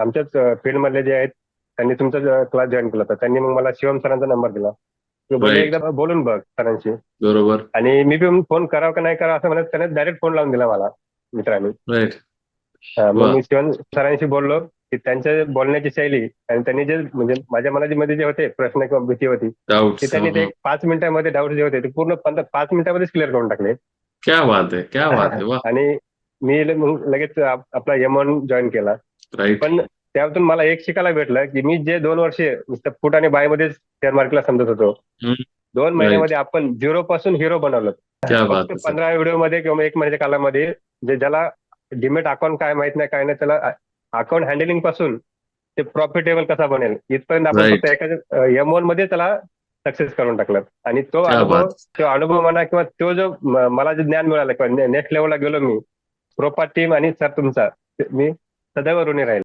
आमच्याच फील्ड मधले जे आहेत त्यांनी तुमचा क्लास जॉईन केला होता. त्यांनी मग मला शिवम सरांचा नंबर दिला. एकदा बोलून बघ सरांशी. बरोबर. आणि मी पण फोन करावं का नाही करावं असं म्हणत त्याने डायरेक्ट फोन लावून दिला मला मित्रांनी. मग. मी शिवम सरांशी बोललो की त्यांच्या बोलण्याची शैली आणि त्यांनी जे म्हणजे माझ्या मनाची मध्ये जे होते प्रश्न किंवा भीती होती ते त्यांनी ते पाच मिनिटांमध्ये डाऊट जे होते ते पूर्ण पंधरा पाच मिनिटांमध्येच क्लिअर करून टाकले. क्या बात आहे क्या बात आहे वा. आणि मी लगेच आप- आपला यमन जॉईन केला. पण त्यातून मला एक शिकायला भेटलं की मी जे दोन वर्षे नुसतं फूट आणि बायमध्ये शेअर मार्केटला समजत होतो. दोन महिन्यामध्ये आपण झिरो पासून हिरो बनवलं. पंधरा व्हिडिओमध्ये किंवा एक महिन्याच्या कालामध्ये जे ज्याला डिमेट अकाउंट काय माहीत नाही काय नाही त्याला अकाउंट हँडलिंगपासून ते प्रॉफिटेबल कसा बनेल? इथपर्यंत आपण. फक्त एका एम वनमध्ये त्याला सक्सेस करून टाकलं. आणि तो अनुभव तो अनुभव म्हणा किंवा तो जो मला जे ज्ञान मिळालं किंवा नेक्स्ट लेवलला गेलो मी प्रोपा टीम आणि सर तुमचा मी सदैव ऋणी राहील.